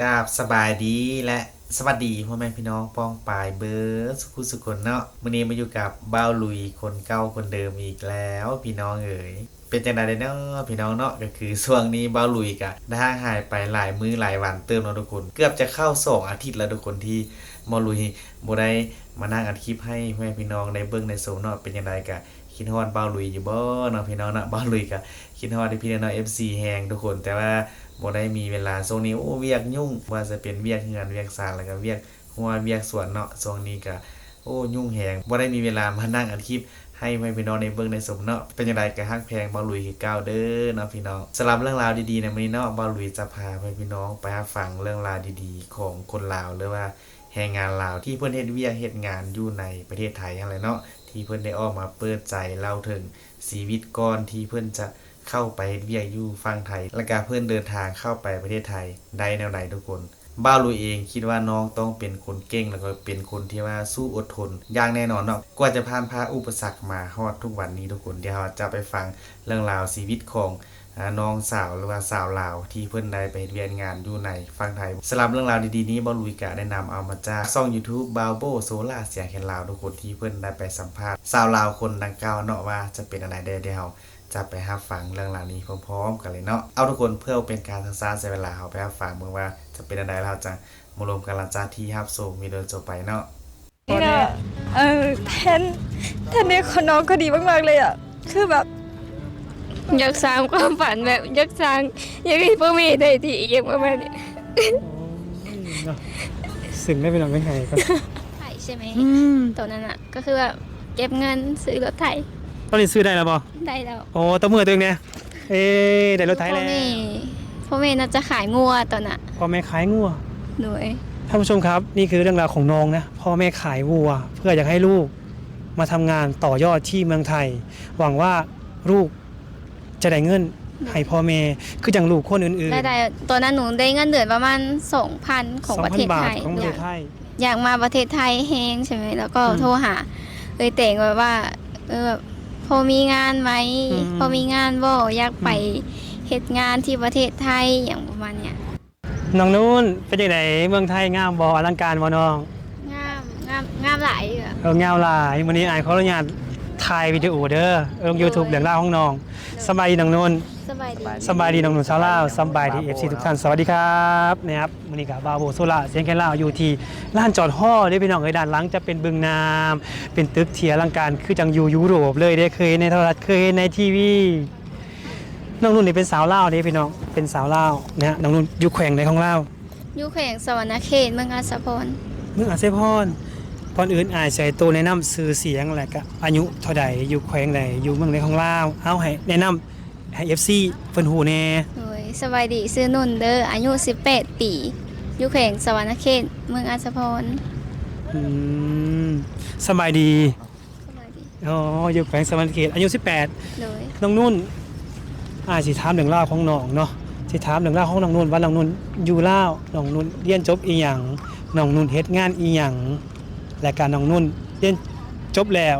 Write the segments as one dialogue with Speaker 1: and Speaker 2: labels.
Speaker 1: กราบสบายดีและสวัสดีพ่อแม่พี่น้องป้องปายเบิร์สุขุสุขคนเนาะวันนี้มาอยู่กับบ้าวลุยคนเก่าคนเดิมอีกแล้ว พี่น้องเอ๋ยเป็นจังไดเนาะพี่น้องเนาะก็คือช่วงนี้บ้าวลุยกะได้ห่างหายไปหลายมื้อหลายวันเติมเนาะทุกคน เกือบจะเข้าสองอาทิตย์แล้วทุกคนที่บ้าลุยบ่ได้มานั่งอัดคลิปให้พ่อแม่พี่น้องได้เบิ่งในโซมเนาะเป็นจังไดกะคิดฮอดบ้าวลุยอยู่บ่เนาะพี่น้องเนาะบ้าวลุยกะคิดฮอดที่พี่น้อง FC แฮงทุกคนแต่ว่า บ่ได้มีเวลาช่วงนี้โอ้เวียกยุ่ง ว่าจะเป็นเวียกงานเวียกสร้าแล้วก็เวียกหัวเวียกสวนเนาะช่วงนี้ก็โอ้ยุ่งแหงบ่ได้มีเวลามานั่งอัดคลิปให้แม่พี่น้องในเบิ่งในสมเนาะเป็นจังไดก็ฮักแพงบ่ลุยคือเก่าเด้อเนาะพี่น้องสำหรับเรื่องราวดีๆในวันนี้เนาะบ่ลุยจะพาแม่พี่น้องไปฟังเรื่องราวดีๆ ของคนลาวหรือว่าแรงงานลาวที่เพิ่นเฮ็ดเวียกเฮ็ดงานอยู่ในประเทศไทยนั่นแหละเนาะที่เพิ่นได้ออกมาเปิดใจเล่าถึงชีวิตก่อนที่เพิ่นจะ เข้าไปเวียอยู่ฝั่งไทย และการเพื่อนเดินทางเข้าไปประเทศไทยได้แนวไหนทุกคนบ้าลุยเองคิดว่าน้องต้องเป็นคนเก่งแล้วก็เป็นคนที่ว่าสู้อดทน อย่างแน่นอนเนาะกว่าจะผ่านพาอุปสรรคมาฮอดทุกวันนี้ทุกคนเดี๋ยวเราจะไปฟังเรื่องราวชีวิตของน้องสาวหรือว่าสาวลาวที่เพื่อนได้ไปเรียนงานอยู่ในฝั่งไทยสำหรับเรื่องราวดีๆนี้บ้าลุยกะได้นำเอามาจากช่อง YouTube บาวโบโซล่าเสียงแคนลาวทุกคนที่เพื่อนได้ไปสัมภาษณ์สาวลาวคนดังกล่าวเนาะว่าจะเป็นอะไรได้เดี๋ยว จะไปรับฟังเรื่องราวนี้พร้อมๆกันเลยเนาะเอาทุกคนเพื่อเป็นการทักษะใช้เวลาเขาไปรับฟังเมื่อว่าจะเป็นอะไรเราจะมารวมกันหลังจากที่รับส่งมีเดินจบไปเนาะ
Speaker 2: นี่นะเออแทนแทนเนี่ยคนน้องก็ดีมากๆเลยอะคือแบบ
Speaker 3: อยากสร้างความฝันแบบอยากสร้างอยากให้พ่อแม่ได้ที่อีกประมาณนี้
Speaker 4: เนาะสิ่งได้เป็นหลังเป็นไงครับ
Speaker 3: ไถใช่ไหม
Speaker 4: อืม
Speaker 3: ตอนนั้นอะก็คือแบบเก็บเงินซื้อรถไถ
Speaker 4: ตอนนี้ซื้อได้แล้วบ่
Speaker 3: ได้แล้ว
Speaker 4: โอ้ตบมือตัวเองเนี่ยเอ้ยได้รถไถ
Speaker 3: พ่อ
Speaker 4: แล้ว
Speaker 3: แม่พ่อแม่น่าจะขายงัวตอนน่ะ
Speaker 4: พ่อแม่ขายงัว
Speaker 3: หน่วย
Speaker 4: ท่านผู้ชมครับนี่คือเรื่องราวของน้องนะพ่อแม่ขายวัว เพื่ออยากให้ลูกมาทำงานต่อยอดที่เมืองไทย หวังว่าลูกจะได้เงินให้พ่อแม่คืออย่างลูกคนอื่น
Speaker 3: ได้ได้ตอนนั้นหนูได้เงินเดือนประมาณ2,000ของประเทศ
Speaker 4: 2,000บา
Speaker 3: ไท
Speaker 4: ท
Speaker 3: ย
Speaker 4: ของประ
Speaker 3: อ
Speaker 4: เท
Speaker 3: ยาก
Speaker 4: ศไทย
Speaker 3: อยากมาประเทศไทยแฮงใช่ไหมแล้วก็
Speaker 4: อืม
Speaker 3: โทรหาเลยแต่งไว้ว่าเออแบบพ อมีงานไหม
Speaker 4: อืม
Speaker 3: พอมีงานบ่อยากไปเฮ็ดงานที่ประเทศไทยอย่างประมาณเนี้ย
Speaker 4: น้องนุ่นเป็นยังไงเมืองไทยงามบ่อลังการบ่น้อง
Speaker 3: งามงามงามหลายอยู่อะ
Speaker 4: เอองามหลายวันนี้อายขออนุญาตถ่ายวิดีโอเด้อลง YouTube เรื่องราวของน้องสบายดีน้องนุ่น
Speaker 3: สบายดี
Speaker 4: สบายดีน้องหนุ่มชาวลาวสบายดีเอฟซีทุกท่านสวัสดีครับนะครับวันนี้กับบาโบโซล่าเสียงแค่ลาวอยู่ที่ลานจอดห่อได้พี่น้องเอ้ยด้านหลังจะเป็นบึงน้ำเป็นตึกเทียรังการคือจังอยู่ยุโรปเลยได้เคยในโทรทัศน์เคยในทีวีน้องนุ่นนี่เป็นสาวลาวเด้พี่น้องเป็นสาวลาวนะฮะน้องนุ่นอยู่แขวงในของลาว
Speaker 3: อยู่แขวงสวรรณเขตเมืองอาสาพร
Speaker 4: เมืองอาเซพรก่อนอื่นอายใส่ตัวแนะนำชื่อเสียงแหละก็อายุเท่าใดอยู่แขวงใดอยู่เมืองใดของลาวเอาให้แนะนำ ให้ FC เพิ่นฮู้แน่
Speaker 3: โดยสบายดีซื้อนุ่นเด้ออายุ 18 ปีอยู่แขวงสวรรณเขตเมืองอาสาพร
Speaker 4: อืมสบายดี
Speaker 3: สบายดี
Speaker 4: อ๋ออยู่แขวงสวรรณเขตอายุ18
Speaker 3: โดย
Speaker 4: น้องนุ่นอาสิถามเรื่องราวของน้องเนาะสิถามเรื่องราวของน้องนุ่นว่าน้องนุ่นอยู่ลาวน้องนุ่นเรียนจบอีหยังน้องนุ่นเฮ็ดงานอีหยังและการน้องนุ่นเรียนจบแล้ว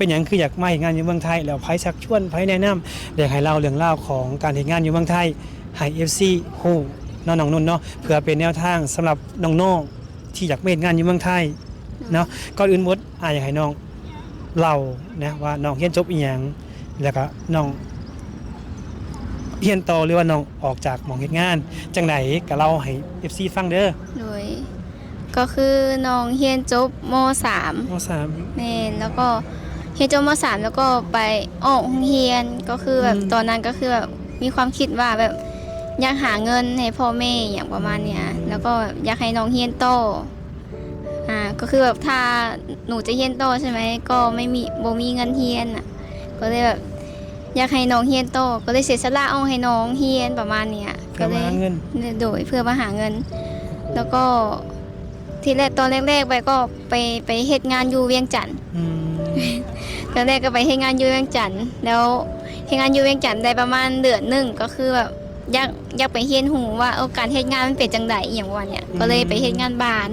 Speaker 4: เป็นหยังคืออยากมาเฮ็ดงานอยู่เมืองไทย แล้วไผชักชวนไผแนะนำอยากให้เล่าเรื่องราวของการเฮ็ดงานอยู่เมืองไทยให้ FC ฮู้เนาะน้องนุ่นเนาะเพื่อเป็นแนวทางสำหรับน้องๆที่อยากมาเฮ็ดงานอยู่เมืองไทยเนาะก่อนอื่นหมดอาอยากให้น้องเล่านะว่าน้องเรียนจบอีหยังแล้วก็น้องเรียนต่อหรือว่าน้องออกจากหมองเฮ็ดงานจังไดก็เล่าให้ FC ฟังเด้อ
Speaker 3: โดยก็คือน้องเฮียนจบม
Speaker 4: ม
Speaker 3: .3
Speaker 4: 3
Speaker 3: แม่นแล้วก็เฮี ยนจบม .3 แล้วก็ไปออกโรงเรียนก็คือแบบ
Speaker 4: อืม
Speaker 3: ตอนนั้นก็คือแบบมีความคิดว่าแบบอยากหาเงินให้พ่อแม่อย่างประมาณเนี้ยแล้วก็อยากให้น้องเฮียนโตออ่าก็คือแบบถ้าหนูจะเฮียนโตอใช่ไหมก็ไม่มีบ่มีเงินเฮียนอะก็เลยแบบอยากให้น้องเฮียนโตอก็เลยเสียสละเอาให้น้องเฮียนประมาณเนี้ย
Speaker 4: เพื่
Speaker 3: ก็
Speaker 4: อ
Speaker 3: เล
Speaker 4: มายหาเงิน
Speaker 3: โดยเพื่อมาหาเงิน แล้วก็ทีแรกตอนแรกๆไปก็ไปไปเฮ็ดงานอยู่เวียงจันทน์
Speaker 4: อืม
Speaker 3: ตอนแรกก็ไปเฮ็ดงานอยู่เวียงจันทน์แล้วเฮ็ดงานอยู่เวียงจันทน์ได้ประมาณเดือนหนึงก็คือแบบอยากอยากไปเฮ็ดหูว่าเออการเฮ็ดงานมันเป็นจังไดอหย่างว่าเนี่ยก็เลยไปเฮ็ดงานบ้าน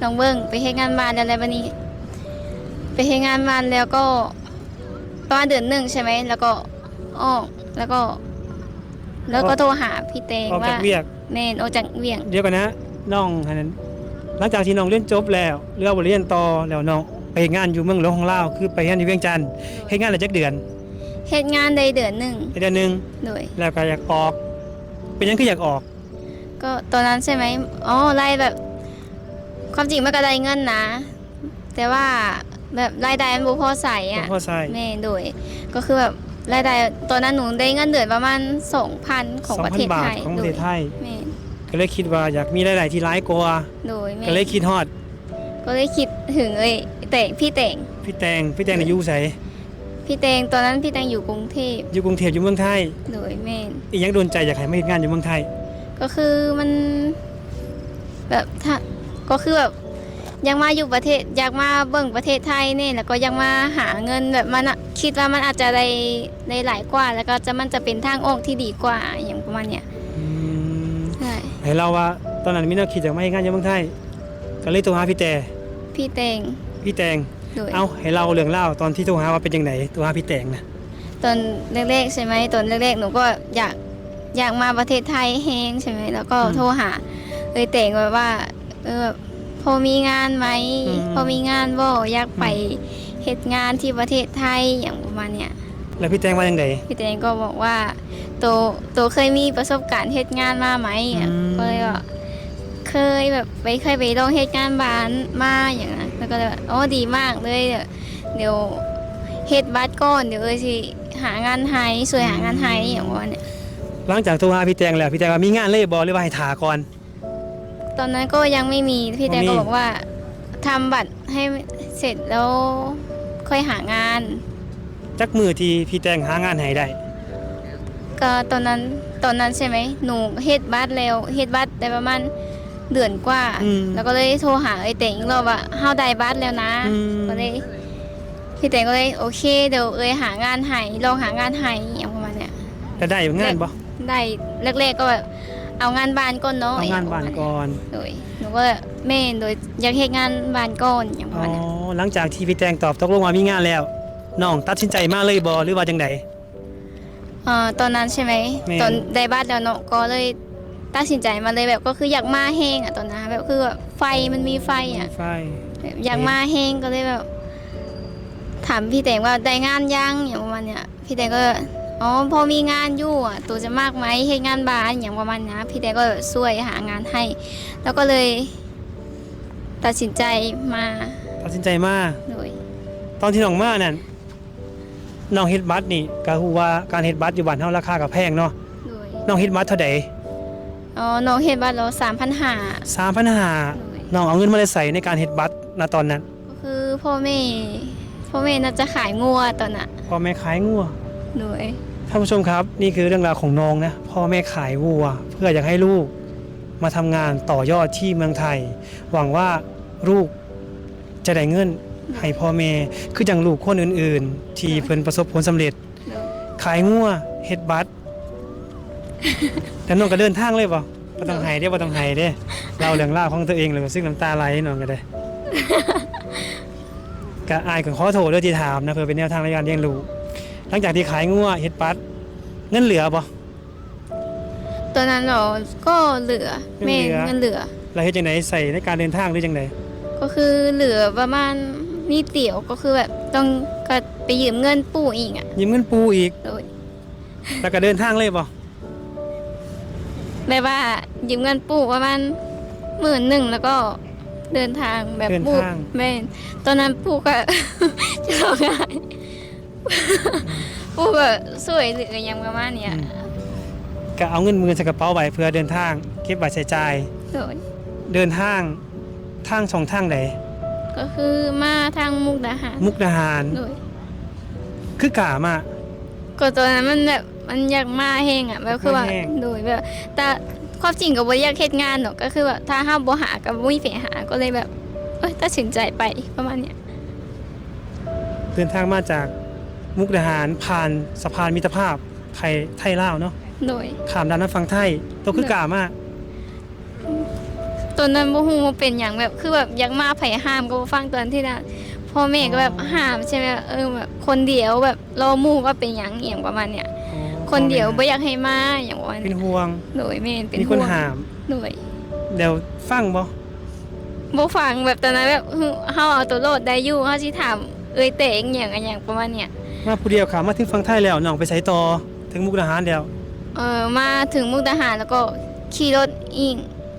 Speaker 3: ลองเบิ่งไปเฮ็ดงานบ้านแล้วอะไรบัดนี้ ไปเฮ็ดงานบ้านแล้วก็ประมาณเดือนหนึงใช่ไหมแล้วก็ออกแล้วก็ แล้วก็โทรหาพี่เตง
Speaker 4: ออกจา
Speaker 3: ว่า
Speaker 4: กเวียก
Speaker 3: แม่นออกจากเวียง
Speaker 4: เดี๋ยวกันนะน้องอันนั้นหลังจากที่น้องเรียนจบแล้วเรือบ่เรียนต่อแล้วน้อง ไปเฮ็ดงานอยู่เมืองหลวงของลาวคือไปเฮ็ดอยู่เวียงจันทน์เฮ็ดงานได้จักเดือน
Speaker 3: เฮ็ดงานได้เดือนหนึง
Speaker 4: ได้เดือนหนึง
Speaker 3: โดย
Speaker 4: แล้วก็อยากออก เป็นหยังคืออยากออก
Speaker 3: ก็ตอนนั้นใช่ไหมอ๋อรายแบบ ความจริงมันก็ได้เงินนะ แต่ว่าแบบรายได้มันบ่พอใส่
Speaker 4: บ่
Speaker 3: อะ
Speaker 4: พอใช้
Speaker 3: แม่โดย ก็คือแบบรายได้ตอนนั้นหนูได้เงินเดือนประมาณ2,000ของประเทศ
Speaker 4: 2,000บา
Speaker 3: ไท
Speaker 4: ท
Speaker 3: ย
Speaker 4: ของประเทศไทย
Speaker 3: แม่
Speaker 4: ก็เลยคิดว่าอยากมีรายได้ที่หลายกว่า
Speaker 3: โดยแม่
Speaker 4: ก็เลยคิดฮอด
Speaker 3: ก็เลยคิดถึงเอ้ย แต่งพี่แต่ง
Speaker 4: พี่แตงพี่แตงน่ะอยู่ไส
Speaker 3: พี่แต่งตอนนั้นพี่แต่งอยู่กรุงเทพ
Speaker 4: อยู่กรุงเทพอยู่เมืองไทย
Speaker 3: โดยแม่น
Speaker 4: อีหยังโดนใจอยากให้มาเฮ็ดงานอยู่เมืองไทย
Speaker 3: ก็คือมันแบบถ้าก็คือแบบอยากมาอยู่ประเทศอยากมาเบิ่งประเทศไทยเนี่ยแล้วก็อยากมาหาเงินแบบมันอะคิดว่ามันอาจจะได้ได้หลายกว่า แล้วก็จะมันจะเป็นทางออกที่ดีกว่าอย่างประมาณเนี้ย
Speaker 4: อืม
Speaker 3: ใช่
Speaker 4: ให้เราว่าตอนนั้นมีแนวคิดอยากมาเฮ็ดงานอยู่เมืองไทย ก็เลยโทรหาพี่แต่
Speaker 3: พี่เตง
Speaker 4: พี่แตง
Speaker 3: โดย
Speaker 4: เอาให้เราเรื่องเล่าวตอนที่โทรหาว่าเป็นยังไงโทรหาพี่แตงนะ
Speaker 3: ตอนแรกๆใช่ไหมตอนแรกๆหนูก็อยากอยากมาประเทศไทยแฮงใช่ไหมแล้วก็โทรหาเอ้ยเตงแบบว่าเออพอมีงานไหมพอมีงานบ่อยากไปเฮ็ดงานที่ประเทศไทยอย่างประมาณเนี้ย
Speaker 4: แล้วพี่แตงว่ายังไง
Speaker 3: พี่เตงก็บอกว่าโตโตเคยมีประสบการณ์เฮ็ดงานมาไหมอะ
Speaker 4: อืม
Speaker 3: ก็เลยว่าเคยแบบไปเคยไปลองเฮ็ดงานบ้านมาอย่างนั้น แล้วก็เลยว่าอ๋อดีมากเลยเดี๋ยวเดี๋ยวเฮ็ดบัตรก่อนเดี๋ยวเอ้ยสิหางานให้ช่วยหางานให้อย่างว่าเนี่ย
Speaker 4: หลังจากโทรหาพี่แตงแล้วพี่แตงว่ามีงานเลยบอหรือว่าให้ถาก่อน
Speaker 3: ตอนนั้นก็ยังไม่มีพี่แตง
Speaker 4: บ่มี
Speaker 3: ก็บอกว่าทำบัตรให้เสร็จแล้วค่อยหางาน
Speaker 4: จักมือที่พี่แตงหางานให้ได้
Speaker 3: ก็ตอนนั้นตอนนั้นใช่ไหมหนูเฮ็ดบัตรแล้วเฮ็ดบัตรได้ประมาณ เดือนกว่า
Speaker 4: อืม
Speaker 3: แล้วก็เลยโทรหาไอ้เต่งอีกรอบว่าเฮาได้บัตรแล้วนะ
Speaker 4: อืม
Speaker 3: ก็เลยพี่เต่งก็เลยโอเคเดี๋ยวเอ้ยหางานให้ลองหางานให้อย่างประมาณเนี้ย
Speaker 4: จะได้งานบ่
Speaker 3: ได้แรกๆก็แบบเอางานบ้านก่อนเนาะ
Speaker 4: เอางานบ้านก่อน
Speaker 3: โดยหนูก็แม่นโดยอยากเฮ็ดงานบ้านก่อนอย่างประ
Speaker 4: อ๋อ
Speaker 3: มาณเนี้ย
Speaker 4: หลังจากที่พี่แตงตอบตกลงว่ามีงานแล้วน้องตัดสินใจมาเลยบอหรือว่าจังได
Speaker 3: เอ่อตอนนั้นใช่ไหม
Speaker 4: แม่น
Speaker 3: ตอนได้บัตรแล้วเนาะก็เลย ตัดสินใจมาเลยแบบก็คืออยากมาแห้งอะตอนนั้นแบบคือแบบไฟมันมีไฟอะ
Speaker 4: ไฟ
Speaker 3: แบบอยากมาแห้งก็เลยแบบ ถามพี่แตงว่าได้งานยังอย่างประมาณเนี้ยพี่แตงก็อ๋อพอมีงานอยู่อะตัวจะมากไหมให้งานบ้านอย่างประมาณเนี้ยพี่แตงก็ช่วยหางานให้ แล้วก็เลย ตัดสินใจมา
Speaker 4: ตัดสินใจมา
Speaker 3: โดย
Speaker 4: ตอนที่น้องมานั่นน้องเฮ็ดบัตรนี่ก็ฮู้ว่าการเฮ็ดบัตรอยู่บ้านเฮาราคาก็แพงเนาะ
Speaker 3: โดย
Speaker 4: น้องเฮ็ดบัตรเท่าใด
Speaker 3: อ๋อน้องเห็นบัตรเราสามพันห้า
Speaker 4: 3,500น้องเอาเงินมาได้ใส่ในการเฮ็ดบัตรณตอนนั้น
Speaker 3: ก็คือพ่อแม่พ่อแม่น่าจะขายงัวตอนน่ะ
Speaker 4: พ่อแม่ขายงัว
Speaker 3: โดย
Speaker 4: ท่านผู้ชมครับนี่คือเรื่องราวของน้องนะพ่อแม่ขายวัว เพื่ออยากให้ลูกมาทำงานต่อยอดที่เมืองไทย หวังว่าลูกจะได้เงินให้พ่อแม่คืออย่างลูกคนอื่น ๆ ที่เพิ่นประสบผลสำเร็จ
Speaker 3: โดย
Speaker 4: ขายงัวเฮ็ดบัตร แต่น้องก็เดินทางเลยบ่บ่ต้องไห้เด้บ่ต้องไห้เด้เล่าเรื่องราวของตัวเองเลยซึ่งน้ำตาไหลน้องก็ได้ก็อายก็ขอโทษด้วยที่ถามนะเพื่อเป็นแนวทางในการเลี้ยงลูกหลังจากที่ขายงัวเฮ็ดบัตรเงินเหลือบ่
Speaker 3: ตอนนั้นเราก็เหลือแม่
Speaker 4: เหลือ
Speaker 3: เงินเหลือ
Speaker 4: แล้วเฮ็ดจังไดใส่ในการเดินทางหรือจังได
Speaker 3: ก็คือเหลือประมาณนิดเดียวก็คือแบบต้องก็ไปยืมเงินปู่อีกอะ
Speaker 4: ยืมเงินปูอีก
Speaker 3: โดย
Speaker 4: แล้วก็เดินทางเลยบ่
Speaker 3: แบบว่ายืมเงินปู่ประมาณหมื่นหนึ่งแล้วก็เดินทางแบบ
Speaker 4: เดิน
Speaker 3: ปู่
Speaker 4: ทาง
Speaker 3: แม่นตอนนั้นปู่ก็ จะร้องไห้ปู่ก็สวยเหลืออย่างประมาณเนี้ย
Speaker 4: ก็เอาเงินมือใส่กระเป๋าไว้เพื่อเดินทางเก็บไว้ใช้จ่าย
Speaker 3: โดย
Speaker 4: เดินทางทางช่องทางใด
Speaker 3: ก็คือมาทางมุกดาหาร
Speaker 4: มุกดาหาร
Speaker 3: โดย
Speaker 4: คือกามา
Speaker 3: ก็ตอนนั้นมันแบบ มันอยากมาแห้งอะแบบคือว่า
Speaker 4: มาแห้ง
Speaker 3: โดยแบบแต่ความจริงก็บ่ได้อยากเฮ็ดงานหรอกก็คือแบบถ้าห้ามบ่หาก็บ่มีไผหาก็เลยแบบเอ้ยตัดสินใจไปประมาณเนี้ย
Speaker 4: เดินทางมาจากมุกดาหารผ่านสะพานมิตรภาพไทยไทยลาวเนาะ
Speaker 3: โดย
Speaker 4: ข้ามด้านนั้นฝั่งไทยตัวคือกามา
Speaker 3: ตอนนั้นบ่ฮู้ว่าเป็นหยังแบบคือแบบอยากมาไผห้ามก็บ่ฟังตอนที่นั้นพ่อแม่ก็แบบห้ามใช่ไหมเออแบบคนเดียวแบบรอหมู่ว่าเป็นหยังเอียงประมาณเนี้ย คนเดียวบ่อยากให้มาอย่างว่า
Speaker 4: เป็นห่วง
Speaker 3: โดยแม่นเป็น
Speaker 4: มีคน
Speaker 3: ห่วง
Speaker 4: หาม
Speaker 3: โดย
Speaker 4: เดี๋ยวฟังบ่
Speaker 3: บ่ฟังแบบตอนนั้นแบบฮึเฮาเอาตัวโลดได้อยู่เฮาสิถามเอ้ยเตงอย่างอันอย่างประมาณเนี้ย
Speaker 4: มาผู้เดียวค่ะมาถึงฝั่งไทยแล้วน้องไปไสต่อถึงมุกดาหารแล้ว
Speaker 3: เออมาถึงมุกดาหารแล้วก็ขี่รถอีก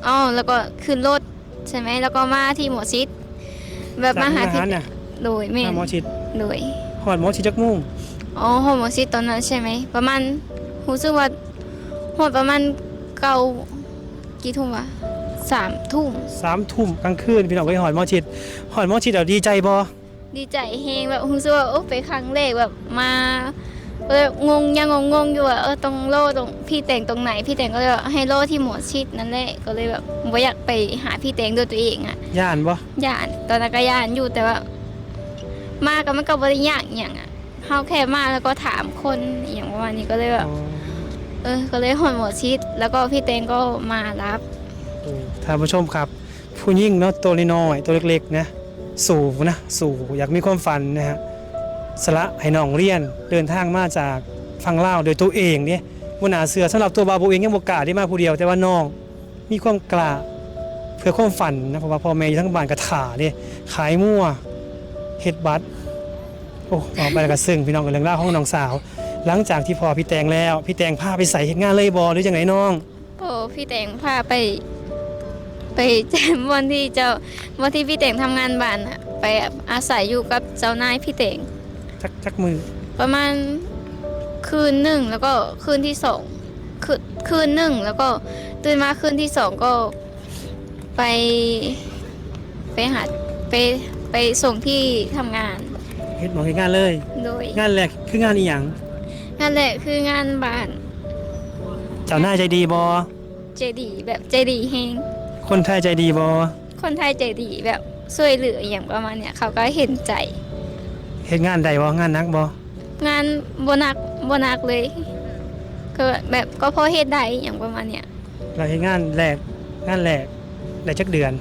Speaker 3: อ๋อแล้วก็ขึ้นรถใช่ไหมแล้วก็มาที่หมอชิดแบบมาหา
Speaker 4: จากมุกดา
Speaker 3: พี่
Speaker 4: หารน่ะ
Speaker 3: โดยแม่
Speaker 4: มานหมอชิด
Speaker 3: โดย
Speaker 4: ฮอดหมอชิดจักมุ่ง
Speaker 3: อ๋อหอหมอชิดตอนนั้นใช่ไหม ประมาณรู้สึกว่าหอดประมาณเก้ากี่ทุ่มวะสามทุ่ม
Speaker 4: สามทุ่มกลางคืนพี่น้องไปฮอดหมอชิดฮอดหมอชิดแล้วดีใจบ่
Speaker 3: ดีใจแฮงแบบรู้สึกว่าโอ้ไปครั้งแรกแบบมาแบบงงยังงงงๆอยู่ว่าเออตรงโล่ตรงพี่แต่งตรงไหน พี่แต่งก็เลยแบบให้โล่ที่หมอชิดนั่นแหละก็เลยแบบบ่อยากไปหาพี่แต่งด้วยตัวเองอะ
Speaker 4: ย่านบ่
Speaker 3: ย่านตอนนั้นก็ย่านอยู่แต่ว่า มาก็มันก็บ่ได้ยากอหย่างอะ เฮาแค่มาแล้วก็ถามคนอหย่างประมาณนี้ก็เลยแบบ
Speaker 4: อ๋อ
Speaker 3: เออก็เลยหอนหมอชิด แล้วก็พี่เตงก็มารับ
Speaker 4: ท่านผู้ชมครับ ผู้หญิงเนาะตัวน้อยๆตัวเล็กๆนะสู่นะสู่อยากมีความฝันนะฮะสละให้น้องเรียนเดินทางมาจากฟังเล่าวโดยตัวเองเนี่ยบนหนาเสือสำหรับตัวบาบูเองยังบกล้าได้มาผู้เดียว แต่ว่าน้องมีความกล้าเพื่อความฝันนะเพราะว่าพ่อแม่อยู่ทั้งบ้านกระถาเนี่ยขายมั่วเฮ็ดบัตรโอ้ออกไปแล้วก็ซึ่งพี่น้องกับเรื่องราวของน้องสาว หลังจากที่พอพี่แตงแล้วพี่แตงพาไปใส่เฮ็ดงานเลยบอหรือยังไงน้อง
Speaker 3: โอ้พี่เตงพาไป ไปแจมวันที่เจ้าวันที่พี่เตงทำงานบ้านอะไปอาศัยอยู่กับเจ้านายพี่เตง
Speaker 4: จักจักมือ
Speaker 3: ประมาณคืนหนึ่งแล้วก็คืนที่สองคืนคืนหนึ่งแล้วก็ตื่นมาคืนที่สองก็ไป ไปหาไปไปส่งที่ทำงาน
Speaker 4: เฮ็ดหมองเฮ็ดงานเลย
Speaker 3: โดย
Speaker 4: งานแรกคืองานอีหยัง
Speaker 3: งานแหละคืองานบ้าน
Speaker 4: เจ้านายใจดีบอ
Speaker 3: ใจดีแบบใจดีเฮง
Speaker 4: คนไทยใจดีบอ
Speaker 3: คนไทยใจดีแบบช่วยเหลืออย่างประมาณเนี้ยเขาก็เห็นใจ
Speaker 4: เฮ็ดงานใดบองานหนักบองา
Speaker 3: นบนักบนักเลย ก็แบบก็พอเฮ็ดได้อย่างประมาณเนี้ย
Speaker 4: เราเฮ็ดงานแรกงานแรกได้จักเดือน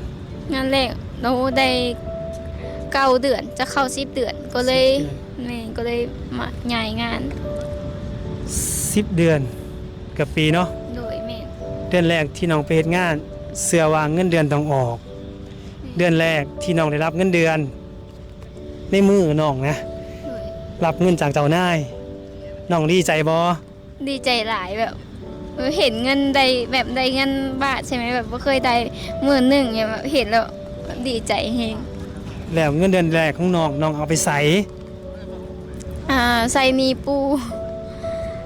Speaker 3: งานแรกเราได้ เก้าเดือนจะเข้าสิบเดือนก็เลยแม่ก็เลยมาย้ายงาน
Speaker 4: 10เดือนเกือบปีเนาะ
Speaker 3: โดยแม่
Speaker 4: เดือนแรกที่น้องไปเฮ็ดงาน เสื้อวางเงินเดือนต้องออก เดือนแรกที่น้องได้รับเงินเดือน ในมือน้องนะ
Speaker 3: โดย
Speaker 4: รับเงินจากเจ้านายน้องดีใจบอ
Speaker 3: ดีใจหลายแบบเออเห็นเงินได้แบบได้เงินบาทใช่ไหมแบบว่าเคยได้หมื่นหนึ่งเนี่ยแบบเห็นแล้วดีใจเฮง
Speaker 4: แล้วเงินเดือนแรกของน้องน้องเอาไปใส่
Speaker 3: อ่าใส่นีปู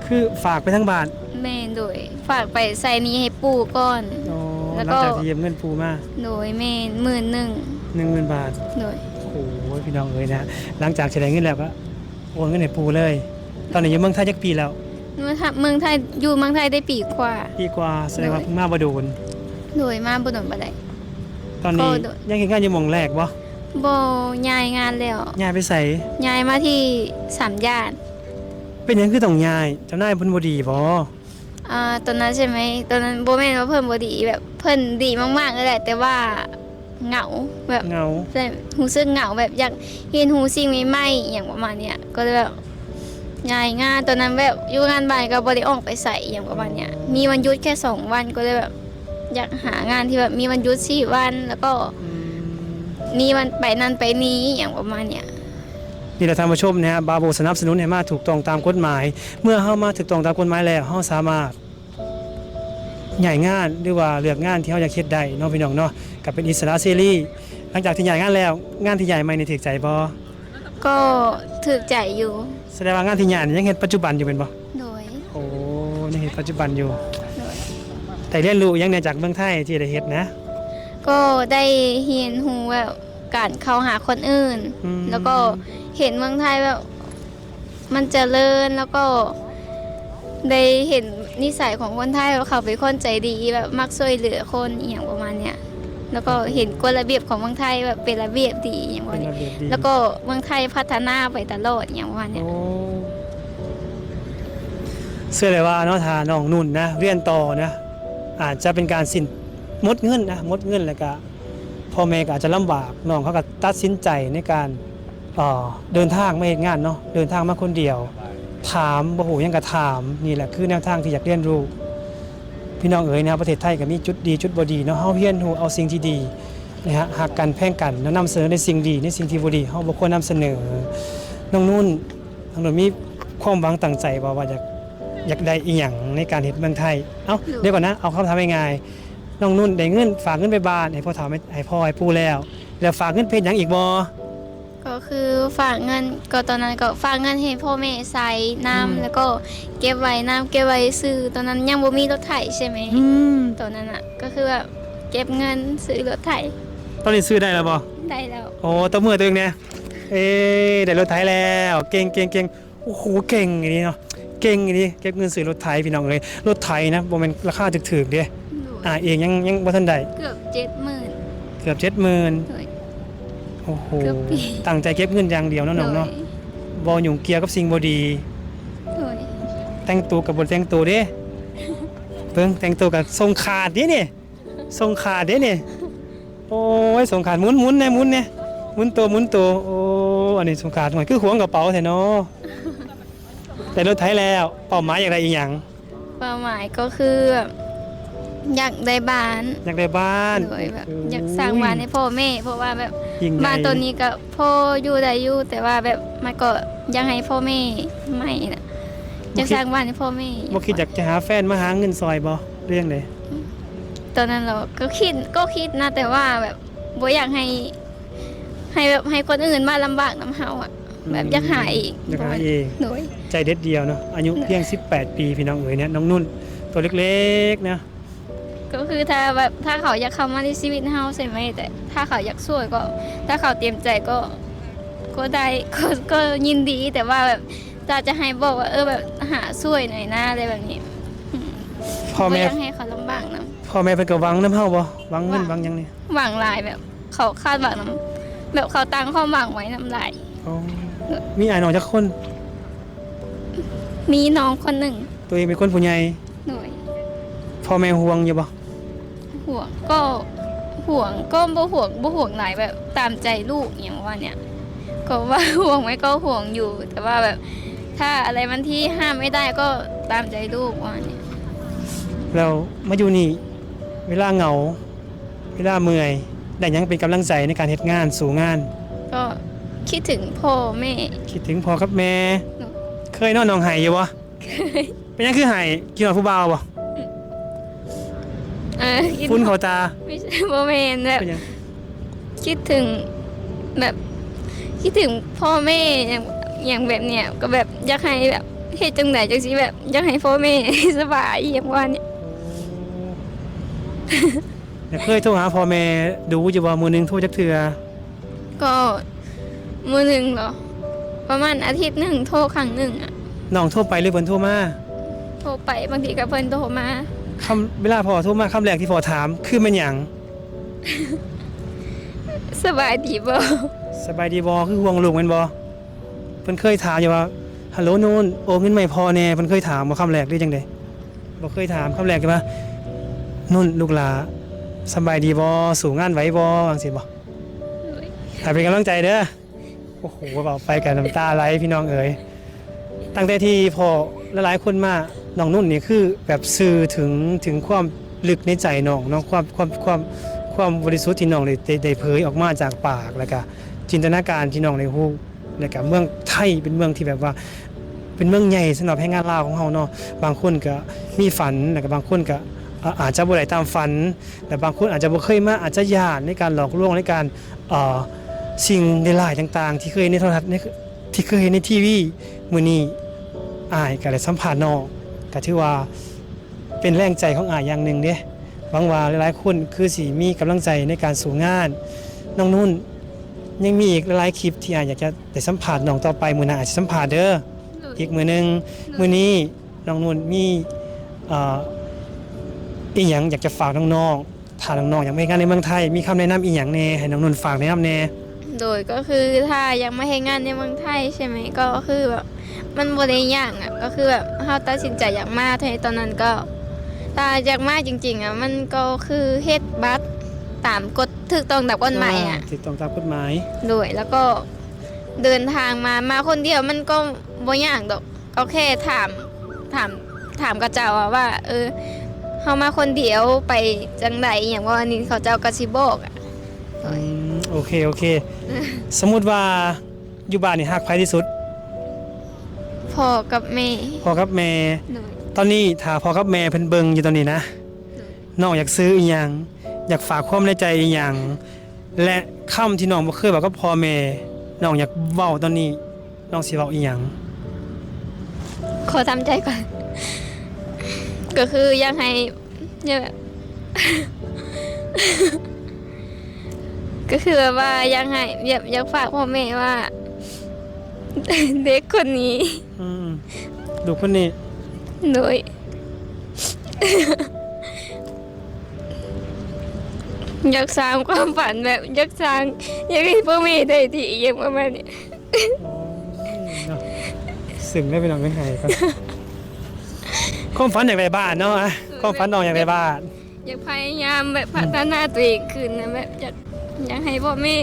Speaker 4: คือฝากไปทั้งบาท
Speaker 3: แม่โดย ฝากไปใส่นี้ให้ปูก่อน
Speaker 4: อ๋อ
Speaker 3: แล้
Speaker 4: หลั
Speaker 3: ว
Speaker 4: ง
Speaker 3: ก็
Speaker 4: จากที่ยืมเงินปูมา
Speaker 3: โดยแม่หมื่นหนึ่ง
Speaker 4: 10,000บาท
Speaker 3: โดย
Speaker 4: โอ้โหพี่น้องเอ้ยนะหลังจากแสดงเงินแล้วก็โอนเงินให้ปูเลย ตอนนี้อยู่เมืองไทยจักปีแล้ว
Speaker 3: เมืองไทยเมืองไทยอยู่เมืองไทยได้ปีกว่า
Speaker 4: ปีกว่าแสดงว่าเพิ่งมาบ่โดน
Speaker 3: โดยมาบุญบันได
Speaker 4: ตอนนี้
Speaker 3: ก็โดน
Speaker 4: ยังเห็นงานอยู่หมองแรกบ่
Speaker 3: โบย้ายงานแล้ว
Speaker 4: ย้ายไปใส่
Speaker 3: ย้ายมาที่สามย่าน
Speaker 4: เป็นหยังคือต้องย้ายเจ้านายเพิ่นบ่ดีบ่
Speaker 3: อ่าตอนนั้นใช่ไหมตอนนั้นโบแม่นว่าเพิ่นบ่ดีแบบเพิ่นดีมากๆเลยแหละแต่ว่าเหงาแบบ
Speaker 4: เหงา
Speaker 3: แบบหูซึกเหงาแบบอยากเห็นหูสิ่งใหม่ๆอย่างประมาณเนี้ยก็เลยแบบย้ายงานตอนนั้นแบบอยู่งานบ้านก็บ่ได้ออกไปใส่อย่างประมาณเนี้ยมีวันหยุดแค่สองวันก็เลยแบบอยากหางานที่แบบมีวันหยุดสี่วันแล้วก็
Speaker 4: อืม
Speaker 3: มีวันไปนั่นไปนี้อย่างประมาณเนี้ย
Speaker 4: นี่แหละท่านผู้ชมนะฮะบาโบสนับสนุนให้มาถูกต้องตามกฎหมาย เมื่อเฮามาถูกต้องตามกฎหมายแล้วเฮาสามารถใหญ่งานหรือว่าเลือกงานที่เฮาอยากเฮ็ดได้เนาะพี่น้องเนาะก็เป็นอิสระเสรีหลังจากที่ใหญ่งานแล้ว งานที่ใหญ่ใหม่นี่ถูกใจบ่
Speaker 3: ก็ถือใจอยู่
Speaker 4: แสดงว่างานที่ใหญ่นี่ยังเฮ็ดปัจจุบันอยู่เป็นบ่
Speaker 3: โดย
Speaker 4: โอ้ยังเฮ็ดปัจจุบันอยู่
Speaker 3: โดย
Speaker 4: แต่เรียนรู้ยังในจากเมืองไทยที่ได้เฮ็ดนะ
Speaker 3: ก็ได้เห็นหูแบบ การเข้าหาคนอื่น
Speaker 4: อืม
Speaker 3: แล้วก็เห็นเมืองไทยแบบมันเจริญแล้วก็ได้เห็นนิสัยของคนไทยว่าเขาเป็นคนใจดีแบบมักช่วยเหลือคนอหย่างประมาณเนี้ยแล้วก็เห็นกฎระเบียบของเมืองไทยแบบเป็นระเบียบดีอหย่างประ
Speaker 4: เป็
Speaker 3: มาณ
Speaker 4: น
Speaker 3: นี้
Speaker 4: ระเบียบดี
Speaker 3: แล้วก็เมืองไทยพัฒนาไปตลอดอหย่างประมาณเนี้ย
Speaker 4: โอ้เชื่อเลยว่าเนาะถ้าน้องนุ่นนะเรียนต่อนะ อาจจะเป็นการสินหมดเงินนะหมดเงินแล้วก็ พ่อแม่ก็อาจจะลำบากน้องเขาก็ตัดสินใจในการเอ่อเดินทางไมาเฮ็ดงานเนาะเดินทางมาคนเดียว ถามบ่ฮู้หยังก็ถามนี่แหละคือแนวทางที่อยากเรียนรู้ พี่น้องเอ๋ยนะครับประเทศไทยก็มีจุดดีจุดบ่ดีเนาะเฮาเรียนรู้เอาสิ่งที่ดีนะฮะหักกันแพ่งกันแล้วนำเสนอในสิ่งดีในสิ่งที่บ่ดีเฮาบ่ควรนำเสนอน้องนุ่นน้องนุ่นมีความหวังตั้งใจบ่ว่าอยากอยากได้อีหยังในการเฮ็ดเมืองไทยเอ้าเดี๋ยวก่อนนะเอาคำถามง่ายๆ น้องนุ่นได้เงินฝากเงินไปบ้านให้พ่อถามให้พ่อให้ปู่แล้ว แล้วฝากเงินเพชรหยังอีกบ่
Speaker 3: ก็คือฝากเงินก็ตอนนั้นก็ฝากเงินให้พ่อแม่ใส่น้
Speaker 4: อืมำ
Speaker 3: แล้วก็เก็บไว้น้ำเก็บไว้ซื้อตอนนั้นยังบ่มีรถไถใช่ไหม
Speaker 4: อืม
Speaker 3: ตอนนั้นอะก็คือแบบเก็บเงินซื้อรถไถ
Speaker 4: ตอนนี้ซื้อได้แล้วบ่
Speaker 3: ได้แล้ว
Speaker 4: โอ้ตัวมือตัวเองเนี่ยเอ้ยได้รถไถแล้ว เก่งเก่งเก่งโอ้โหเก่งอย่างนี้เนาะเก่งอย่างนี้เก็บเงินซื้อรถไถพี่น้องเลยรถไถนะบ่แม่นราคาถึกๆเด้ อ่าเองยังยังบ่ทันได้
Speaker 3: เกือบเจ็ดหมื่น
Speaker 4: เกือบ70,000
Speaker 3: เลย
Speaker 4: โอ้โห
Speaker 3: เกือบปี
Speaker 4: ตั้งใจเก็บเงินอย่างเดียวเนาะน้องเนาะบ่ยุ่งเกี่ยวกับสิ่งบ่ดี
Speaker 3: เลย
Speaker 4: แต่งตัวกับบทแต่งตัวเด้ เพิ่งแต่งตัวกับทรงขาดดินี่ทรงขาดเด้นี่โอ้ยทรงขาดหมุนหมุนเนี่ยหมุนเนี่ยหมุนตัวหมุนตัวโอ้อันนี้ทรงขาดหน่อยคือหวงกระเป๋าแท้เนาะแต่รถไถแล้วเป้าหมายอยากได้อีหยัง
Speaker 3: เป้าหมายก็คือแบบ อยากได้บ้าน
Speaker 4: อยากได้บ้าน
Speaker 3: โดยแบบอยากสร้างบ้านให้พ่อแม่ เพราะว่าแบบ
Speaker 4: ยิ่งใหญ่
Speaker 3: บ้านตัวนี้ก็พ่ออยู่ได้อยู่แต่ว่าแบบมันก็ยังให้พ่อแม่ไม่นะอยากสร้างบ้านให้พ่อแม่
Speaker 4: บ่คิดอยากจะหาแฟนมาหาเงินซอยบ่เรื่องใด
Speaker 3: ตอนนั้นเราก็คิดก็คิดนะแต่ว่าแบบบ่อยากให้ ให้แบบให้คนอื่นมาลำบากน้ำเฮาอะแบบอยากหาเอง
Speaker 4: อยากหาเอง
Speaker 3: โดย
Speaker 4: ใจเด็ดเดียวเนาะอายุเพียง 18 ปีพี่น้องเอ๋ยเนี่ยน้องนุ่นตัวเล็กๆนะ
Speaker 3: ก็คือถ้าแบบถ้าเขาอยากเข้ามาในชีวิตเฮาใช่ไหมแต่ ถ้าเขาอยากช่วยก็ ถ้าเขาเตรียมใจก็ก็ได้ก็ก็ยินดีแต่ว่าแบบถ้าจะให้บอกว่าเออแบบหาช่วยหน่อยนะอะไรแบบนี้
Speaker 4: พ่อ
Speaker 3: บ่
Speaker 4: แม่
Speaker 3: อยากให้เขาลำบากนะ
Speaker 4: พ่อแม่เพิ่นก็หวังน้ำเฮาบ่หวังเงิน
Speaker 3: หวัง
Speaker 4: หวังหยังนี่
Speaker 3: หวังหลายแบบ เขาคาดหวังน้ำแบบเขาตั้งความหวังไว้น้ำลาย
Speaker 4: อ๋อมีอ้ายน้องจักคน
Speaker 3: มีน้องคนหนึ่ง
Speaker 4: ตัวเองเป็นคนผู้ใหญ่
Speaker 3: หน่วย
Speaker 4: พ่อแม่ห่วงอยู่บ่
Speaker 3: ห่วงก็ห่วงก็บ่ห่วงบ่ห่วงหลายแบบตามใจลูกอย่างว่าเนี่ย ก็ว่าห่วงไหมก็ห่วงอยู่ แต่ว่าแบบ ถ้าอะไรมันที่ห้ามไม่ได้ก็ตามใจลูกว่าเนี่ย
Speaker 4: แล้วมาอยู่นี่เวลาเหงา เวลาเมื่อยได้หยังเป็นกำลังใจในการเฮ็ดงานสู่งาน
Speaker 3: ก็คิดถึงพ่อแม่
Speaker 4: คิดถึงพ่อกับแม่
Speaker 3: หนู
Speaker 4: เคยนอนหนองไห้อยู่บ่เป็นหยังคือไห้กินหอดผู้บ่าวบ่
Speaker 3: เออคิด
Speaker 4: ฟุ้นเขาตา
Speaker 3: ไม่ใช่พ่อแม่แบบ
Speaker 4: เป็นหยัง
Speaker 3: คิดถึงแบบ คิดถึงพ่อแม่อย่างอย่างแบบเนี้ยก็แบบอยากให้แบบเฮ็ดจังไหนจังสิแบบอยากให้พ่อแม่ สบายอย่างว่าเนี่ย
Speaker 4: แต่เคยโทรหาพ่อแม่ดูอยู่บ่มื้อหนึงโทรจักเทื่อ
Speaker 3: ก็มือหนึ่งเหรอ ประมาณอาทิตย์หนึ่งโทรครั้งหนึ่งอะ
Speaker 4: น้องโทรไปหรือเพิ่นโทรมา
Speaker 3: โทรไปบางทีก็เพิ่นโทรมา
Speaker 4: คำเวลาพ่อโทรมาคำแรกที่พ่อถาม คือแม่นหยัง
Speaker 3: สบายดีบ่
Speaker 4: สบายดีบ่คือห่วงลูกแม่นบ่เพิ่นเคยถามอยู่ว่าฮัลโหลนูนโอนเงินใหม่พอแน่เพิ่นเคยถามบ่คำแรกหรือจังไดบ่เคยถามคำแรกใช่ปะนุ่นลูกหลาสบายดีบ่สู่งานไหวบ่จังซี่บ่ให้เป็นกำลังใจเด้อโอ้โหเบาไปกับน้ำตาไหลพี่น้องเอ๋ยตั้งแต่ที่พอหลายๆคนมา น้องนุ่นนี่คือแบบสื่อถึงถึงความลึกในใจน้องเนาะความความความความบริสุทธิ์ที่น้องได้ได้เผยออกมาจากปากแล้วก็จินตนาการที่น้องได้ฮู้แล้วก็เมืองไทยเป็นเมืองที่แบบว่า เป็นเมืองใหญ่สำหรับแรงงานลาวของเฮาเนาะบางคนก็มีฝันแล้วก็บางคนก็อาจจะบ่ได้ตามฝัน แต่บางคนอาจจะบ่เคยมาอาจจะยานในการหลอกลวงในการเอ่อสิ่งในหลายต่าง ๆ ที่เคยในโทรทัศน์ที่เคยในทีวีมื้อนี้อายก็ได้สัมภาษณ์น้อง ก็ถือว่าเป็นแรงใจของอายอย่างหนึ่งเด้หวังว่าหลายๆคนคือสิมีกำลังใจในการสู่งานน้องนุ่นยังมีอีกหลายๆคลิปที่อายอยากจะได้สัมภาษณ์น้องต่อไปมื้อหน้าอาจจะสัมภาษณ์เด้ออีกมือหนึงมือนี้น้องนุ่นมีเอ่ออีหยังอยากจะฝากน้องๆถ้าน้องๆอยากไปงานในเมืองไทย มีคำแนะนำอีหยังแน่ให้น้องนุ่นฝากแนะนำแน่
Speaker 3: โดยก็คือถ้ายังไม่ให้งานในเมืองไทยใช่ไหมก็คือแบบ มันบ่ได้ยากอะก็คือแบบเฮาตัดสินใจอยากมาในตอนนั้นก็ถ้าอยากมาจริง ๆอะมันก็คือเฮ็ดบัตรตามกฎถูกต้องตามกฎหมายอะ
Speaker 4: ถูกต้องตามกฎหมาย
Speaker 3: ด้วยแล้วก็เดินทางมามาคนเดียวมันก็บ่ยากดอกโอเคถามถามถามกับเจ้าอะว่า เออเฮามาคนเดียวไปจังไดอหย่างว่าอันนี้เขาเจ้าก็สิบอกอะ
Speaker 4: อืมโอเคโอเค สมมุติว่าอยู่บ้านนี่ฮักใครที่สุด
Speaker 3: พ่อกับแม่
Speaker 4: พ่อกับแม่
Speaker 3: หนู
Speaker 4: ตอนนี้ถ้าพ่อกับแม่เพิ่นเบิ่งอยู่ตอนนี้นะน้องอยากซื้ออีหยังอยากฝากความในใจอีหยังและคำที่น้องบ่เคยบอกกับพ่อแม่น้องอยากเว้าตอนนี้น้องสิเว้าอีหยัง
Speaker 3: ขอทำใจก่อน ก็คืออยากให้อยากแบบ ก็คือแบบว่าอยากให้อยากอยากฝากพ่อแม่ว่า เด็กคนนี้
Speaker 4: อืมลูกคนนี้
Speaker 3: โดย อยากสร้างความฝันแบบอยากสร้างอยากให้พ่อแม่ได้ที่อย่างประมาณนี้
Speaker 4: เนาะสึงได้เป็นน้องไม่หายก่อนความฝันอยากได้บ้านเนาะอะความฝันน้องอยากได้บ้าน
Speaker 3: อยากพยายามแบบพัฒนาตัวเองขึ้นนะแบบอยากอยากให้พ่อแม่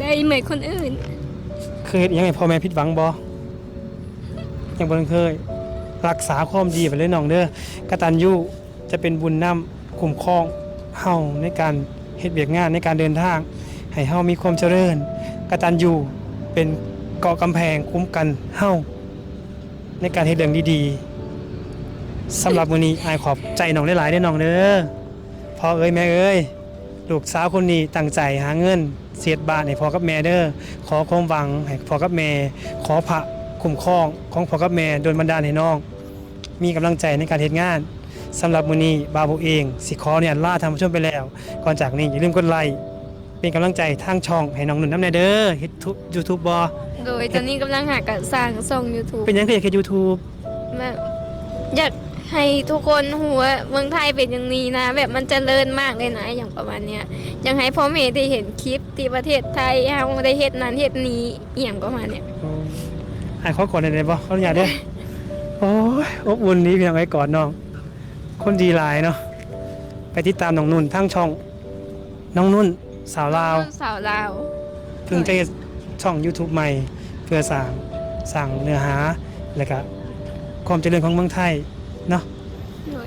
Speaker 3: ได้เหมือนคนอื่น
Speaker 4: เค ยเฮ็ดยังให้พ่อแม่ผิดหวังบ่ยังบ่เคย รักษาความดีไปเลยน้องเด้อกตัญญูจะเป็นบุญนำคุ้มครองเฮาในการเฮ็ดเวียกงานในการเดินทาง ให้เฮามีความเจริญ กตัญญูเป็นเกาะกำแพงคุ้มกันเฮาในการเฮ็ดเรื่องดีๆสำหรับมื้อนี้อายขอบใจน้องหลายๆเด้อน้องเด้อพ่อเอ้ยแม่เอ้ยลูกสาวคนนี้ตั้งใจหาเงิน เสียดบาทให้พ่อกับแม่เด้อขอความหวังให้พ่อกับแม่ขอพระคุ้มครองของพ่อกับแม่โดนบันดาลให้น้อง มีกำลังใจในการเฮ็ดงานสำหรับมื้อนี้บาบูเอง สิขอเนี่ยลาท่านผู้ชมไปแล้ว ก่อนจากนี้อย่าลืมกดไลค์เป็นกำลังใจทางช่องให้น้องหนุ่นน้ำแน่เด้อเฮ็ดทุก YouTube บ่
Speaker 3: โดยตอนนี้กำลังหาการสร้างช่อง YouTube
Speaker 4: เป็นหยังคืออยากเฮ็ด YouTube
Speaker 3: แบบอยาก ให้ทุกคนหัวาเมืองไทยเป็นอย่างนี้นะ แบบมันเจริญมากเลยนะอย่างประมาณเนี้ยอยากให้พ่อแม่ได้เห็นคลิปที่ประเทศไทยเฮาได้เฮ็ดนั้นเฮ็ดนี้อหย่างประมาณเนี้ย
Speaker 4: อ่านขอกอดได้บ่ขออนุญาตเด้อโอ้ยอบอุ่นนี้พี่น้องไอ้กอดน้อง คนดีหลายเนาะไปติดตามน้องนุ่นทางช่อง น้องนุ่นสาวลาว
Speaker 3: สาวลาว
Speaker 4: เพิ่งจะเฮ็ดช่อง YouTube ใหม่ เพื่อสร้างสร้างเนื้อหา และก็ความเจริญของเมืองไทย เนาะ
Speaker 3: โดย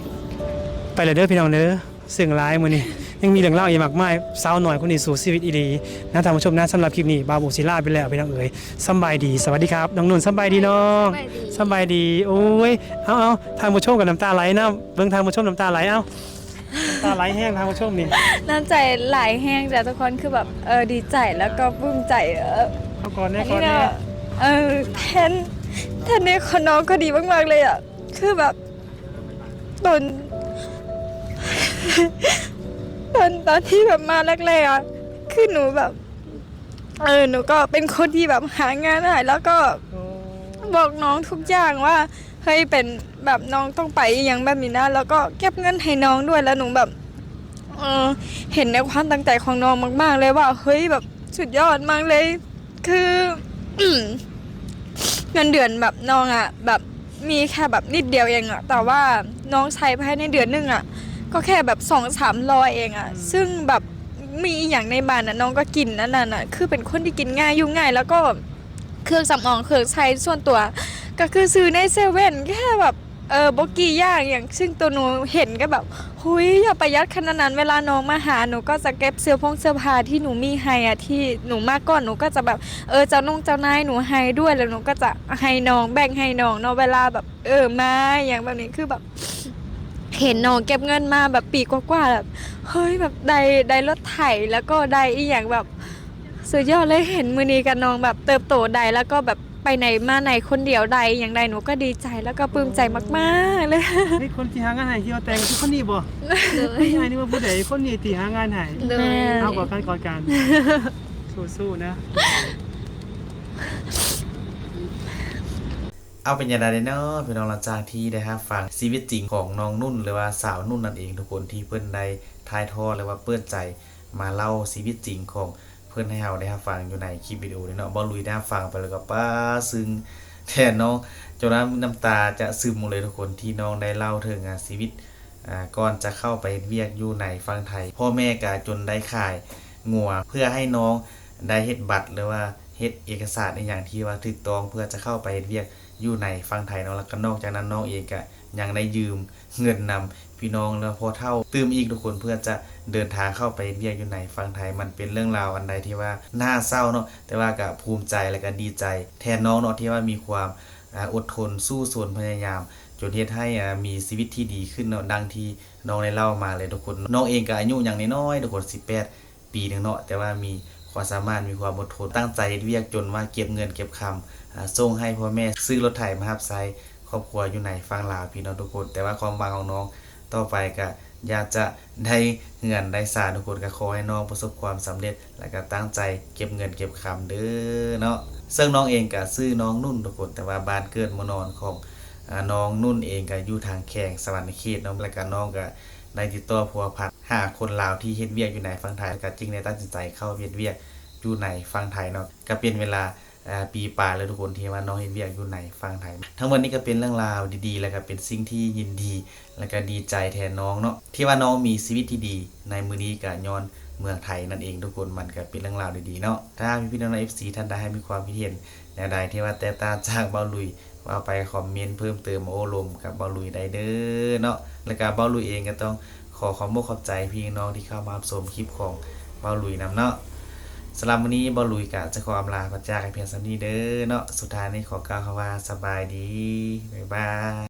Speaker 4: ไปเลยเด้อพี่น้องเด้อเสียงร้ายมื้อนี้ยังมีเรื่องเล่าอีกมากมายสาวหน่อยคนนี้สู่ชีวิตอีดีนะท่านผู้ชมนะสำหรับคลิปนี้บาบูศิลาไปแล้วพี่น้องเอ๋ยสำบายดีสวัสดีครับน้องนุ่นสำบายดีน้อง
Speaker 3: ไปดี
Speaker 4: สำบายดีโอ้ยเอาเอาทางผู้ชมกับน้ำตาไหลนะเบิ่งทางผู้ชมน้ำตาไหลเอ้าน้ำตาไหลแห้งทางผู้ชมนี่
Speaker 2: น้ำใจไหลแห้งจ้ะทุกคนคือแบบเออดีใจแล้วก็ปลื้มใจเออ
Speaker 4: เอาก่อนแน่
Speaker 2: อัน
Speaker 4: ก่อ
Speaker 2: นี้
Speaker 4: น
Speaker 2: ก็
Speaker 4: แน่
Speaker 2: เออแทนแทนในคนน้องก็ดีมากๆเลยอะคือแบบ ตอนตอนตอนที่แบบมาแรกๆอะคือหนูแบบ เออหนูก็เป็นคนที่แบบหางานได้แล้วก็
Speaker 4: โอ้
Speaker 2: บอกน้องทุกอย่างว่าเฮ้ยเป็นแบบน้องต้องไปอหย่างแบบนี้นะแล้วก็เก็บเงินให้น้องด้วยแล้วหนูแบบเออเห็นในความตั้งใจของน้องมาก ๆ เลยว่าเฮ้ยแบบสุดยอดมากเลย คือเงินเดือนแบบน้องอะแบบ มีแค่แบบนิดเดียวเองอะแต่ว่าน้องใช้ภายในเดือนหนึงอะก็แค่แบบสองสามร้อยเองอะซึ่งแบบมีอหย่างในบ้านอะน้องก็กินนั่นน่ะน่ะคือเป็นคนที่กินง่ายยุ่งง่าย แล้วก็เครื่องสำอางเครื่องใช้ส่วนตัว ก็คือซื้อในเซเว่นแค่แบบเออโบกี้ย่างอย่างซึ่งตัวหนูเห็นก็แบบ หุยอย่าประหยัดขนาดนั้นเวลาน้องมาหาหนูก็จะเก็บเสื้อพงเสื้อผ้าที่หนูมีให้อะที่หนูมาก่อนหนูก็จะแบบเออเจ้านุ่งเจ้านายหนูให้ด้วยแล้วหนูก็จะให้น้องแบ่งให้น้องเนาะเวลาแบบ เออมาอย่างแบบนี้คือแบบ เห็นน้องเก็บเงินมาแบบปีกว่าๆแบบเฮ้ยแบบได้ได้รถไถแล้วก็ได้อีอย่างแบบสุดยอดเลยเห็นมือนี้กับน้องแบบเติบโตได้แล้วก็แบบ ไปไหนมาไหนคนเดียวใดอย่างใดหนูก็ดีใจแล้วก็ปลื้มใจมากๆเลย
Speaker 4: เฮ้ยคนที่หางานให้ที่เอาแต่งคือคนนี้บ่
Speaker 3: โดย
Speaker 4: ไม่ใช่นี่ว่าผู้ใดคนนี้ที่หางานให้
Speaker 3: โดย
Speaker 4: เอากอดกันกอดกันสู้ๆนะ
Speaker 1: เอาเป็นอย่างไรเนาะพี่น้องหลังจากที่ได้รับฟังชีวิตจริงของน้องนุ่น หรือว่าสาวนุ่นนั่นเองทุกคนที่เพิ่นได้ทายทอดหรือว่าเปิดใจมาเล่าชีวิตจริงของเพิ่นให้เราได้รับฟังอยู่ในคลิปวิดีโอนี้เนาะบ่ลุยได้ฟังไปแล้วก็ป้าซึ้งแทนน้องจนน้ำน้ำตาจะซึมหมดเลยทุกคนที่น้องได้เล่าถึงอาชีวิตก่อนจะเข้าไปเวียกอยู่ในฟังไทย พ่อแม่ก็จนได้ขายงัวเพื่อให้น้องได้เฮ็ดบัตรหรือว่าเฮ็ดเอกสารในอย่างที่ว่าถูกต้องเพื่อจะเข้าไปเวียกอยู่ในฝั่งไทยเนาะแล้วก็นอกจากนั้นน้องเองก็ยังได้ยืม เงินนำพี่น้องแล้วพอเท่าตืมอีกทุกคนเพื่อจะเดินทางเข้าไปเรียกอยู่ในฝั่งไทยมันเป็นเรื่องราวอันใดที่ว่าน่าเศร้าเนาะแต่ว่าก็ภูมิใจและก็ดีใจ แทนน้องเนาะที่ว่ามีความอดทนสู้สนพยายามจนเฮ็ดให้มีชีวิตที่ดีขึ้นเนาะดังที่น้องได้เล่ามาเลยทุกคนน้องเองก็อายุอย่างน้อยๆทุกคน 18 ปีหนึงเนาะแต่ว่ามีความสามารถมีความอดทนตั้งใจเฮ็ดเวียกจนว่าเก็บเงินเก็บคำอ่าส่งให้พ่อแม่ซื้อรถไถมารับใช้ ครอบครัวอยู่ในฝั่งลาวพี่น้องทุกคน แต่ว่าความหวังของน้องต่อไปก็อยากจะได้เงินได้สารทุกคนก็ขอให้น้องประสบความสำเร็จ และก็ตั้งใจเก็บเงินเก็บคำเด้อเนาะซึ่งน้องเองก็ซื้อน้องนุ่นทุกคน แต่ว่าบ้านเกิดมนอนของน้องนุ่นเองก็อยู่ทางแข่งสวรรค์เขตน้องและก็น้องก็ได้ติดต่อพัวพันหาคนลาวที่เฮ็ดเวียกอยู่ในฝั่งไทยก็จึงได้ตัดสินใจเข้าเฮ็ดเวียกอยู่ในฝั่งไทยเนาะก็เป็นเวลา ปีปลายแล้วทุกคนที่ว่าน้องเฮ็ดเวียกอยู่ในฝั่งไทย ทั้งหมดนี้ก็เป็นเรื่องราวดีๆ แล้วก็เป็นสิ่งที่ยินดี และก็ดีใจแทนน้องเนาะที่ว่าน้องมีชีวิตที่ดี ในมือนี้ก็ย้อนเมืองไทยนั่นเองทุกคนมันก็เป็นเรื่องราวดีๆเนาะถ้ามีพี่น้องใน FC ท่านใดให้มีความคิดเห็นแนวใดที่ว่าแตกต่าจากเบาลุยว่าไปคอมเมนต์เพิ่มเติมโอ้ลมกับเบาลุยได้เด้อเนาะแล้วก็เบาลุยเองก็ต้องขอขอบคุณขอบใจพี่น้องที่เข้ามาชมคลิปของเบาลุยนำเนาะ สำหรับวันนี้บอลุยกะจะขออำลาพระจากันเพียงสำนี้เด้อเนาะสุดท้ายนี้ขอกล่าวคำว่าสบายดี บ๊ายบาย